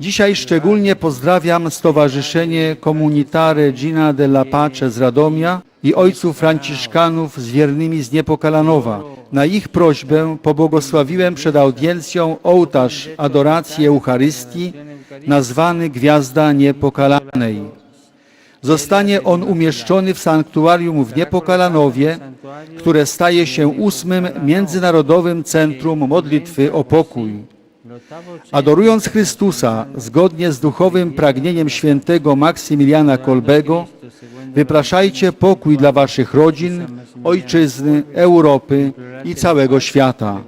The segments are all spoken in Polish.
Dzisiaj szczególnie pozdrawiam Stowarzyszenie Comunitare Gina della Pace z Radomia i ojców franciszkanów z wiernymi z Niepokalanowa. Na ich prośbę pobłogosławiłem przed audiencją ołtarz adoracji Eucharystii nazwany Gwiazda Niepokalanej. Zostanie on umieszczony w sanktuarium w Niepokalanowie, które staje się ósmym Międzynarodowym Centrum Modlitwy o Pokój. Adorując Chrystusa zgodnie z duchowym pragnieniem świętego Maksymiliana Kolbego, wypraszajcie pokój dla waszych rodzin, ojczyzny, Europy i całego świata.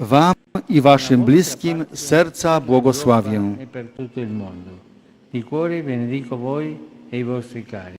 Wam i waszym bliskim serca błogosławię. e i vostri cari.